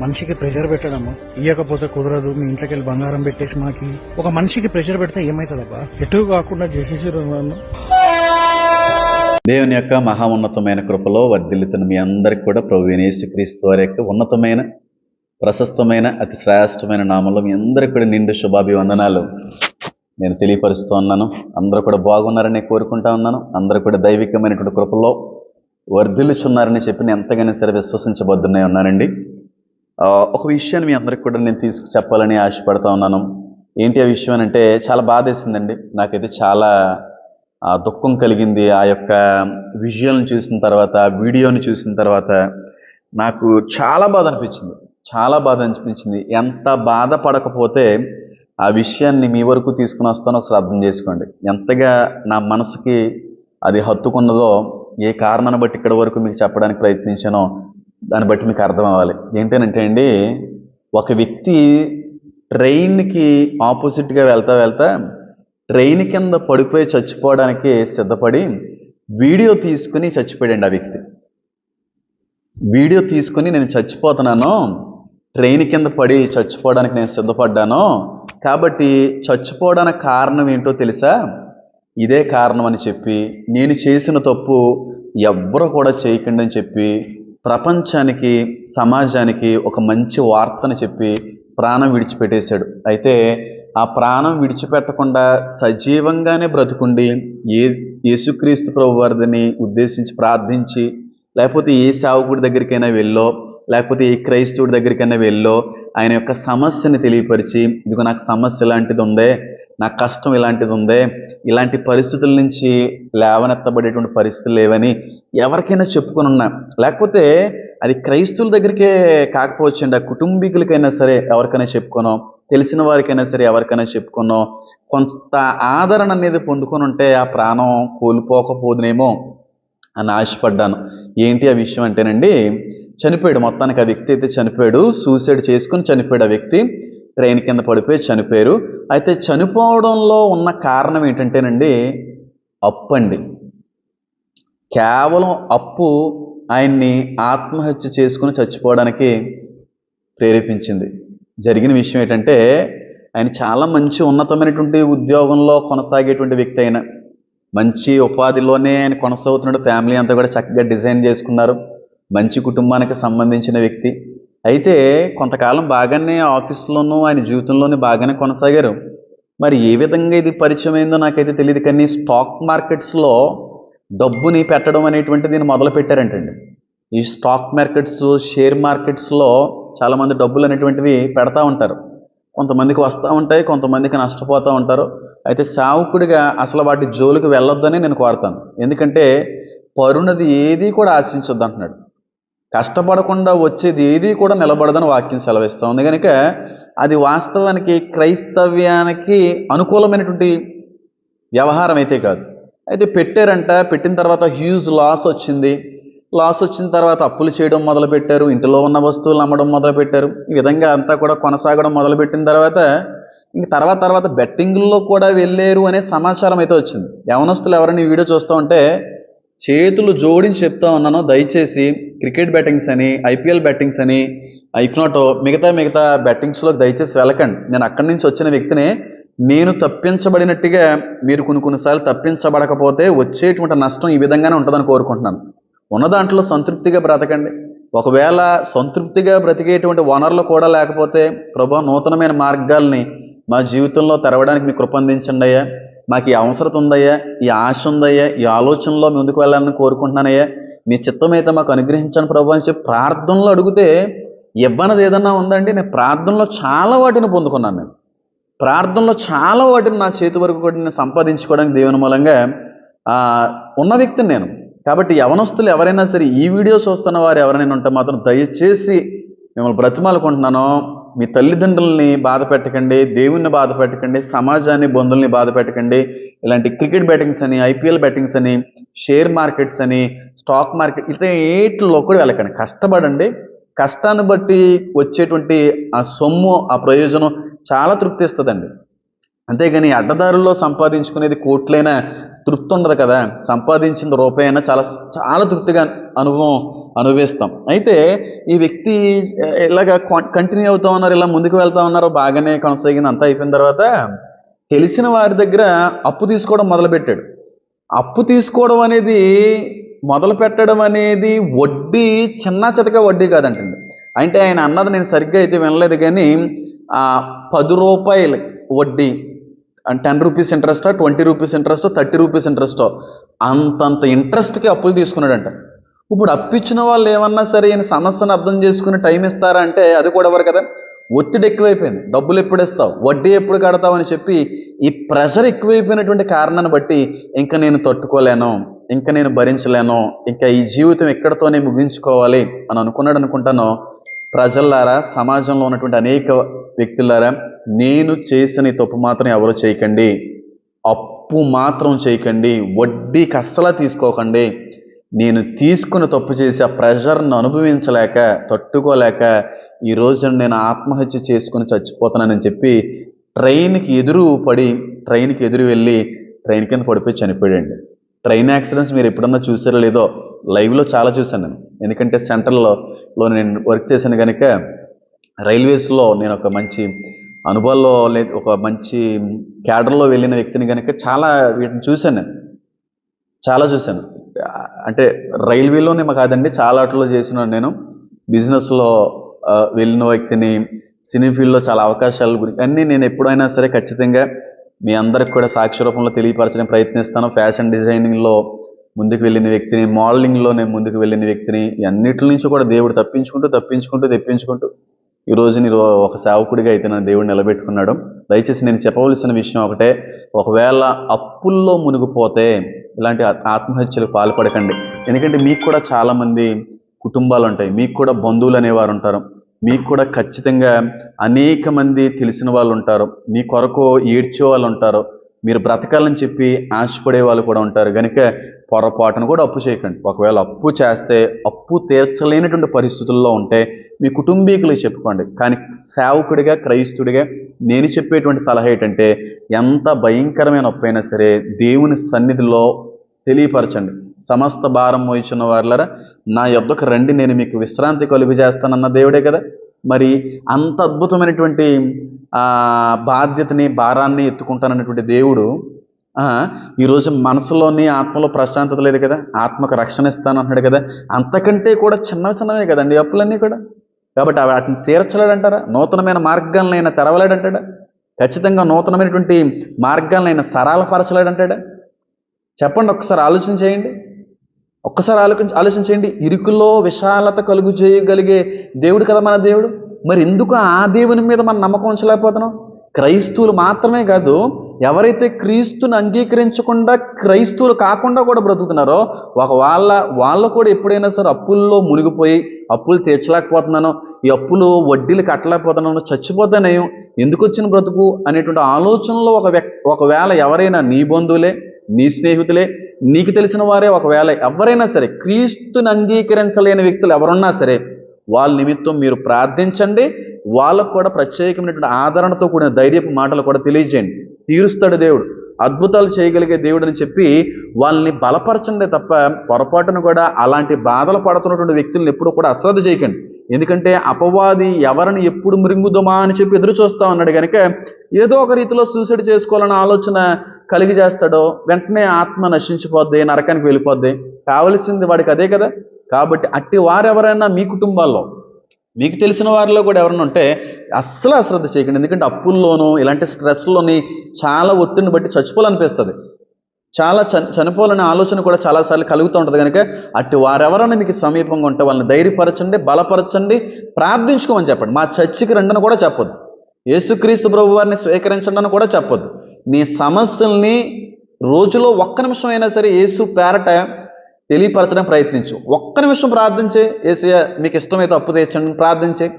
మనిషికి ప్రెషర్ పెట్టడము ఇయ్యకపోతే కుదరదు మీ ఇంట్లోకి వెళ్ళి బంగారం పెట్టేసి మాకి. ఒక మనిషికి ప్రెషర్ పెడితే ఏమైతుందబ్బా? ఎటు కాకుండా చేసేసి నన్ను దేవుని యొక్క మహా ఉన్నతమైన కృపలో వర్ధిల్లుతున్న మీ అందరికి కూడా ప్రభు యేసుక్రీస్తు వారి యొక్క ఉన్నతమైన ప్రశస్తమైన అతి శ్రేష్టమైన నామంలో మీ అందరికి కూడా నిండు శుభాభివందనాలు. నేను తెలియపరుస్తూ ఉన్నాను. అందరూ కూడా బాగున్నారని కోరుకుంటా ఉన్నాను. అందరూ కూడా దైవికమైనటువంటి కృపలో వర్ధిల్లుచున్నారని చెప్పి నేను ఎంతగానో సరే విశ్వసించబద్దునే ఉన్నానండి. ఒక విషయాన్ని మీ అందరికి కూడా నేను తీసుకు చెప్పాలని ఆశపడతా ఉన్నాను. ఏంటి ఆ విషయం అని అంటే చాలా బాధేసిందండి. నాకైతే చాలా దుఃఖం కలిగింది. ఆ యొక్క విజువల్ని చూసిన తర్వాత వీడియోని చూసిన తర్వాత నాకు చాలా బాధ అనిపించింది. చాలా బాధ అనిపించింది. ఎంత బాధపడకపోతే ఆ విషయాన్ని మీ వరకు తీసుకుని వస్తానో ఒకసారి అర్థం చేసుకోండి. ఎంతగా నా మనసుకి అది హత్తుకున్నదో ఏ కారణాన్ని బట్టి ఇక్కడ వరకు మీకు చెప్పడానికి ప్రయత్నించానో దాన్ని బట్టి మీకు అర్థం అవ్వాలి. ఏంటంటే అండి ఒక వ్యక్తి ట్రైన్కి ఆపోజిట్గా వెళ్తా వెళ్తా ట్రైన్ కింద పడిపోయి చచ్చిపోవడానికి సిద్ధపడి వీడియో తీసుకుని చచ్చిపోయాడండి ఆ వ్యక్తి. వీడియో తీసుకుని నేను చచ్చిపోతున్నాను ట్రైన్ కింద పడి చచ్చిపోవడానికి నేను సిద్ధపడ్డాను కాబట్టి చచ్చిపోవడానికి కారణం ఏంటో తెలుసా? ఇదే కారణం అని చెప్పి నేను చేసిన తప్పు ఎవ్వరు కూడా చేయకండి అని చెప్పి ప్రపంచానికి సమాజానికి ఒక మంచి వార్తను చెప్పి ప్రాణం విడిచిపెట్టేశాడు. అయితే ఆ ప్రాణం విడిచిపెట్టకుండా సజీవంగానే బ్రతుకుండి ఏ యేసుక్రీస్తు ప్రభు వారిని ఉద్దేశించి ప్రార్థించి లేకపోతే ఏ సేవకుడి దగ్గరికైనా వెళ్ళో లేకపోతే ఏ క్రైస్తవుడి దగ్గరికైనా వెళ్ళో ఆయన యొక్క సమస్యని తెలియపరిచి ఇదిగో నాకు సమస్య లాంటిది ఉందే నాకు కష్టం ఇలాంటిది ఉందే ఇలాంటి పరిస్థితుల నుంచి లేవనెత్తబడేటువంటి పరిస్థితులు లేవని ఎవరికైనా చెప్పుకొని ఉన్నా. లేకపోతే అది క్రైస్తవుల దగ్గరికే కాకపోవచ్చండి. ఆ కుటుంబీకులకైనా సరే ఎవరికైనా చెప్పుకోనో తెలిసిన వారికైనా సరే ఎవరికైనా చెప్పుకోనో కొంత ఆదరణ అనేది పొందుకొని ఉంటే ఆ ప్రాణం కోల్పోకపోదునేమో అని ఆశపడ్డాను. ఏంటి ఆ విషయం అంటేనండి చనిపోయాడు. మొత్తానికి ఆ వ్యక్తి అయితే చనిపోయాడు. సూసైడ్ చేసుకుని చనిపోయాడు ఆ వ్యక్తి. ట్రైన్ కింద పడిపోయి చనిపోయారు. అయితే చనిపోవడంలో ఉన్న కారణం ఏంటంటేనండి అప్పు అండి కేవలం అప్పు ఆయన్ని ఆత్మహత్య చేసుకుని చచ్చిపోవడానికి ప్రేరేపించింది. జరిగిన విషయం ఏంటంటే ఆయన చాలా మంచి ఉన్నతమైనటువంటి ఉద్యోగంలో కొనసాగేటువంటి వ్యక్తి అయిన మంచి ఉపాధిలోనే ఆయన కొనసాగుతున్నాడు. ఫ్యామిలీ అంతా కూడా చక్కగా డిజైన్ చేసుకున్నారు. మంచి కుటుంబానికి సంబంధించిన వ్యక్తి. అయితే కొంతకాలం బాగానే ఆఫీస్లోనూ ఆయన జీవితంలోనే బాగానే కొనసాగారు. మరి ఏ విధంగా ఇది పరిచయం అయిందో నాకైతే తెలియదు కానీ స్టాక్ మార్కెట్స్లో డబ్బుని పెట్టడం అనేటువంటిది దీన్ని మొదలు పెట్టారంటండి. ఈ స్టాక్ మార్కెట్స్ షేర్ మార్కెట్స్లో చాలామంది డబ్బులు అనేటువంటివి పెడతా ఉంటారు. కొంతమందికి వస్తూ ఉంటాయి కొంతమందికి నష్టపోతూ ఉంటారు. అయితే సావుకుడిగా అసలు వాటి జోలికి వెళ్ళొద్దని నేను కోరుతాను. ఎందుకంటే పరుణది ఏది కూడా ఆశించొద్దు అంటున్నాడు కష్టపడకుండా వచ్చేది ఏది కూడా నిలబడదని వాక్యం సెలవిస్తుంది కనుక అది వాస్తవానికి క్రైస్తవ్యానికి అనుకూలమైనటువంటి వ్యవహారం అయితే కాదు. అయితే పెట్టారంట పెట్టిన తర్వాత హ్యూజ్ లాస్ వచ్చింది. లాస్ వచ్చిన తర్వాత అప్పులు చేయడం మొదలుపెట్టారు ఇంటిలో ఉన్న వస్తువులు అమ్మడం మొదలుపెట్టారు. ఈ విధంగా అంతా కూడా కొనసాగడం మొదలుపెట్టిన తర్వాత ఇంక తర్వాత తర్వాత బెట్టింగ్లో కూడా వెళ్ళారు అనే సమాచారం అయితే వచ్చింది. యవనస్తులు ఎవరైనా వీడియో చూస్తూ ఉంటే చేతులు జోడించి చెప్తా ఉన్నాను. దయచేసి క్రికెట్ బెట్టింగ్స్ అని ఐపీఎల్ బెట్టింగ్స్ అని ఇఫ్ నాట్ మిగతా మిగతా బెట్టింగ్స్లో దయచేసి వెళ్ళకండి. నేను అక్కడి నుంచి వచ్చిన వ్యక్తిని నేను తప్పించబడినట్టుగా మీరు కొన్ని కొన్నిసార్లు తప్పించబడకపోతే వచ్చేటువంటి నష్టం ఈ విధంగానే ఉంటుందని కోరుకుంటున్నాను. ఉన్న దాంట్లో సంతృప్తిగా బ్రతకండి. ఒకవేళ సంతృప్తిగా బ్రతికేటువంటి వనరులు కూడా లేకపోతే ప్రభా నూతనమైన మార్గాల్ని మా జీవితంలో తెరవడానికి మీ కృపందించండి అయ్యా. మాకు ఈ అవసరం ఉందయ్యా ఈ ఆశ ఉందయ్యా ఈ ఆలోచనలో ముందుకు వెళ్ళాలని కోరుకుంటున్నానయ్యా మీ చిత్తం అయితే మాకు అనుగ్రహించండి ప్రభు అని చెప్పి ప్రార్థనలో అడిగితే ఇవ్వనది ఏదన్నా ఉందండి నేను ప్రార్థనలో చాలా వాటిని పొందుకున్నాను నేను. ప్రార్థనలో చాలా వాటిని నా చేతి వరకు కూడా నేను సంపాదించుకోవడానికి దేవుని మూలంగా ఉన్న వ్యక్తిని నేను. కాబట్టి యవనస్తులు ఎవరైనా సరే ఈ వీడియో చూస్తున్న వారు ఎవరైనా ఉంటే మాత్రం దయచేసి మిమ్మల్ని బ్రతిమాలుకుంటున్నాను. మీ తల్లిదండ్రుల్ని బాధ పెట్టకండి దేవుణ్ణి బాధ పెట్టకండి సమాజాన్ని బంధువుల్ని బాధ పెట్టకండి. ఇలాంటి క్రికెట్ బెట్టింగ్స్ అని ఐపీఎల్ బెట్టింగ్స్ అని షేర్ మార్కెట్స్ అని స్టాక్ మార్కెట్ ఇట్లా ఏట్లో కూడా వెళ్ళకండి. కష్టపడండి. కష్టాన్ని బట్టి వచ్చేటువంటి ఆ సొమ్ము ఆ ప్రయోజనం చాలా తృప్తి ఇస్తుందండి అంతేగాని అడ్డదారుల్లో సంపాదించుకునేది కోట్లైన తృప్తి ఉండదు కదా. సంపాదించిన రూపాయి అయినా చాలా చాలా తృప్తిగా అనుభవం అనుభవిస్తాం. అయితే ఈ వ్యక్తి ఇలాగ కంటిన్యూ అవుతా ఉన్నారు ఇలా ముందుకు వెళ్తా ఉన్నారు బాగానే కొనసాగింది అంతా అయిపోయిన తర్వాత తెలిసిన వారి దగ్గర అప్పు తీసుకోవడం మొదలుపెట్టాడు. అప్పు తీసుకోవడం అనేది మొదలు పెట్టడం అనేది వడ్డీ చిన్న చితక వడ్డీ కాదంటండి. అంటే ఆయన అన్నది నేను సరిగ్గా అయితే వినలేదు కానీ పది రూపాయలు వడ్డీ ten rupees interest twenty rupees interest thirty rupees interest అంతంత ఇంట్రెస్ట్కి అప్పులు తీసుకున్నాడంట. ఇప్పుడు అప్పిచ్చిన వాళ్ళు ఏమన్నా సరే ఈయన సమస్యను అర్థం చేసుకుని టైం ఇస్తారా అంటే అది కూడా ఎవరు కదా? ఒత్తిడి ఎక్కువైపోయింది. డబ్బులు ఎప్పుడు ఇస్తావు? వడ్డీ ఎప్పుడు కడతావు అని చెప్పి ఈ ప్రెషర్ ఎక్కువైపోయినటువంటి కారణాన్ని బట్టి ఇంకా నేను తట్టుకోలేను ఇంకా నేను భరించలేను ఇంకా ఈ జీవితం ఎక్కడితోనే ముగించుకోవాలి అని అనుకున్నాడు అనుకుంటాను ప్రజల్లారా సమాజంలో ఉన్నటువంటి అనేక వ్యక్తులారా నేను చేసిన తప్పు మాత్రం ఎవరు చేయకండి. అప్పు మాత్రం చేయకండి. వడ్డీకి కస్సలా తీసుకోకండి. నేను తీసుకుని తప్పు చేసి ఆ ప్రెషర్ను అనుభవించలేక తట్టుకోలేక ఈ రోజున నేను ఆత్మహత్య చేసుకుని చచ్చిపోతానని చెప్పి ట్రైన్కి ఎదురు పడి ట్రైన్కి ఎదురు వెళ్ళి ట్రైన్ కింద పడిపోయి చనిపోయాడండి. ట్రైన్ యాక్సిడెంట్స్ మీరు ఎప్పుడన్నా చూసారో లేదో లైవ్లో చాలా చూశాను నేను. ఎందుకంటే సెంట్రల్లో లో నేను వర్క్ చేశాను కనుక రైల్వేస్లో నేను ఒక మంచి అనుభవంలో ఒక మంచి క్యాడర్లో వెళ్ళిన వ్యక్తిని కనుక చాలా వీటిని చూశాను నేను. చాలా చూశాను. అంటే రైల్వేలోనే కాదండి చాలా వాటిలో చేసిన నేను. బిజినెస్లో వెళ్ళిన వ్యక్తిని సినీ ఫీల్డ్లో చాలా అవకాశాల గురించి అన్నీ నేను ఎప్పుడైనా సరే ఖచ్చితంగా మీ అందరికి కూడా సాక్షి రూపంలో తెలియపరచడానికి ప్రయత్నిస్తాను. ఫ్యాషన్ డిజైనింగ్లో ముందుకు వెళ్ళిన వ్యక్తిని మోడలింగ్లో నేను ముందుకు వెళ్ళిన వ్యక్తిని అన్నిటి నుంచి కూడా దేవుడు తప్పించుకుంటూ తప్పించుకుంటూ తెప్పించుకుంటూ ఈ రోజు నేను ఒక సేవకుడిగా అయితే నన్ను దేవుడు నిలబెట్టుకున్నాడు. దయచేసి నేను చెప్పవలసిన విషయం ఒకటే ఒకవేళ అప్పుల్లో మునిగిపోతే ఇలాంటి ఆత్మహత్యలకు పాల్పడకండి. ఎందుకంటే మీకు కూడా చాలామంది కుటుంబాలు ఉంటాయి మీకు కూడా బంధువులు అనేవారు ఉంటారు మీకు కూడా ఖచ్చితంగా అనేక మంది తెలిసిన వాళ్ళు ఉంటారు మీ కొరకు ఏడ్చే వాళ్ళు ఉంటారు మీరు బ్రతకాలని చెప్పి ఆశపడే వాళ్ళు కూడా ఉంటారు. కనుక పొరపాటును కూడా అప్పు చేయకండి. ఒకవేళ అప్పు చేస్తే అప్పు తీర్చలేనటువంటి పరిస్థితుల్లో ఉంటే మీ కుటుంబీకులకు చెప్పుకోండి. కానీ సేవకుడిగా క్రైస్తుడిగా నేను చెప్పేటువంటి సలహా ఏంటంటే ఎంత భయంకరమైన అప్పు అయినా సరే దేవుని సన్నిధిలో తెలియపరచండి. సమస్త భారం మోయిచున్న వారులరా నా యొద్దకు రండి. నేను మీకు విశ్రాంతి కలుగు చేస్తానన్న దేవుడే కదా. మరి అంత అద్భుతమైనటువంటి బాధ్యతని భారాన్ని ఎత్తుకుంటానన్నటువంటి దేవుడు ఈరోజు మనసులోని ఆత్మలో ప్రశాంతత లేదు కదా ఆత్మకు రక్షణ ఇస్తాను అన్నాడు కదా అంతకంటే కూడా చిన్న చిన్నవే కదండి అప్పులన్నీ కూడా. కాబట్టి వాటిని తీర్చలేడంటారా? నూతనమైన మార్గాలను ఆయన తెరవలేడంటాడా? ఖచ్చితంగా నూతనమైనటువంటి మార్గాలను ఆయన సరళపరచలేడంటాడా? చెప్పండి ఒక్కసారి ఆలోచన చేయండి. ఒక్కసారి ఆలోచించి ఆలోచించండి ఇరుకులో విశాలత కలుగు చేయగలిగే దేవుడు కదా మన దేవుడు? మరి ఎందుకు ఆ దేవుని మీద మనం నమ్మకం ఉంచలేకపోతున్నాం? క్రైస్తవులు మాత్రమే కాదు ఎవరైతే క్రీస్తుని అంగీకరించకుండా క్రైస్తవులు కాకుండా కూడా బ్రతుకుతున్నారో ఒక వాళ్ళ వాళ్ళు కూడా ఎప్పుడైనా సరే అప్పుల్లో మునిగిపోయి అప్పులు తీర్చలేకపోతున్నాను ఈ అప్పులు వడ్డీలు కట్టలేకపోతున్నాను చచ్చిపోతానేయం ఎందుకు వచ్చిన బ్రతుకు అనేటువంటి ఆలోచనలో ఒక వ్యక్ ఒకవేళ ఎవరైనా నీ బంధువులే నీ స్నేహితులే నీకు తెలిసిన వారే ఒకవేళ ఎవరైనా సరే క్రీస్తుని అంగీకరించలేని వ్యక్తులు ఎవరున్నా సరే వాళ్ళ నిమిత్తం మీరు ప్రార్థించండి. వాళ్ళకు కూడా ప్రత్యేకమైనటువంటి ఆదరణతో కూడిన ధైర్యపు మాటలు కూడా తెలియజేయండి. తీరుస్తాడు దేవుడు. అద్భుతాలు చేయగలిగే దేవుడు అని చెప్పి వాళ్ళని బలపరచండి తప్ప పొరపాటును కూడా అలాంటి బాధలు పడుతున్నటువంటి వ్యక్తులను ఎప్పుడూ కూడా అశ్రద్ధ చేయకండి. ఎందుకంటే అపవాది ఎవరిని ఎప్పుడు మృంగుదమా అని చెప్పి ఎదురు చూస్తా ఉన్నాడు కనుక ఏదో ఒక రీతిలో సూసైడ్ చేసుకోవాలన్న ఆలోచన కలిగి చేస్తాడో వెంటనే ఆత్మ నశించిపోద్ది నరకానికి వెళ్ళిపోద్ది. కావలసింది వాడికి అదే కదా? కాబట్టి అట్టి వారెవరైనా మీ కుటుంబాల్లో మీకు తెలిసిన వారిలో కూడా ఎవరైనా ఉంటే అస్సలు అశ్రద్ధ చేయకండి. ఎందుకంటే అప్పుల్లోనూ ఇలాంటి స్ట్రెస్లోని చాలా ఒత్తిడిని బట్టి చచ్చిపోవాలనిపిస్తుంది. చాలా చని చనిపోవాలనే ఆలోచన కూడా చాలాసార్లు కలుగుతూ ఉంటుంది కనుక అట్టి వారెవరైనా మీకు సమీపంగా ఉంటే వాళ్ళని ధైర్యపరచండి బలపరచండి ప్రార్థించుకోమని చెప్పండి. మా చర్చికి రండని కూడా చెప్పొద్దు. యేసుక్రీస్తు ప్రభు వారిని స్వీకరించండి అని కూడా చెప్పొద్దు. నీ సమస్యల్ని రోజులో ఒక్క నిమిషం అయినా సరే యేసు పేరట తెలియపరచడానికి ప్రయత్నించు. ఒక్క నిమిషం ప్రార్థించే ఏసయ్య మీకు ఇష్టమైతే అప్పు తెచ్చండి ప్రార్థించే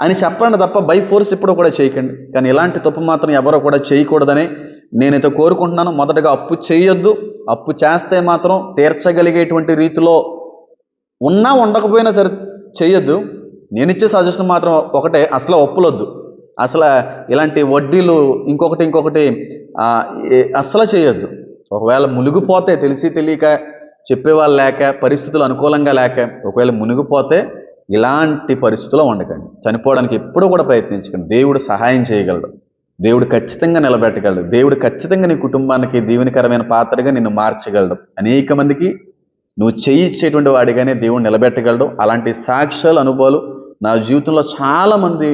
అని చెప్పండి తప్ప బై ఫోర్స్ ఇప్పుడు కూడా చేయకండి. కానీ ఇలాంటి తప్పు మాత్రం ఎవరో కూడా చేయకూడదని నేనైతే కోరుకుంటున్నాను. మొదటగా అప్పు చేయొద్దు. అప్పు చేస్తే మాత్రం తీర్చగలిగేటువంటి రీతిలో ఉన్నా ఉండకపోయినా సరే చేయొద్దు. నేను ఇచ్చే సజెషన్ మాత్రం ఒకటే. అసలు అప్పులొద్దు అసలు ఇలాంటి వడ్డీలు ఇంకొకటి ఇంకొకటి అస్సలు చేయొద్దు. ఒకవేళ మునిగిపోతే తెలిసి తెలియక చెప్పేవాళ్ళు లేక పరిస్థితులు అనుకూలంగా లేక ఒకవేళ మునిగిపోతే ఇలాంటి పరిస్థితుల్లో ఉండకండి. చనిపోవడానికి ఎప్పుడూ కూడా ప్రయత్నించకండి. దేవుడు సహాయం చేయగలడు. దేవుడు ఖచ్చితంగా నిలబెట్టగలడు. దేవుడు ఖచ్చితంగా నీ కుటుంబానికి దీవెనకరమైన పాత్రగా నిన్ను మార్చగలడు. అనేక మందికి నువ్వు చేయించేటువంటి వాడిగానే దేవుడు నిలబెట్టగలడు. అలాంటి సాక్ష్యాలు అనుభవాలు నా జీవితంలో చాలామంది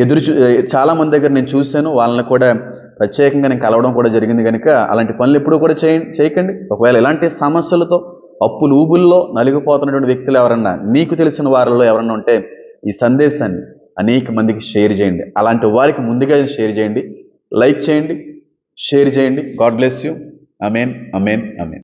ఎదురు చూ చాలా మంది దగ్గర నేను చూశాను. వాళ్ళని కూడా ప్రత్యేకంగా నేను కలవడం కూడా జరిగింది కనుక అలాంటి పనులు ఎప్పుడూ కూడా చేయ చేయకండి. ఒకవేళ ఇలాంటి సమస్యలతో అప్పులు ఊబుల్లో నలిగిపోతున్నటువంటి వ్యక్తులు ఎవరన్నా నీకు తెలిసిన వారిలో ఎవరన్నా ఉంటే ఈ సందేశాన్ని అనేక మందికి షేర్ చేయండి. అలాంటి వారికి ముందుగా షేర్ చేయండి. లైక్ చేయండి. షేర్ చేయండి. God bless you. Amen amen amen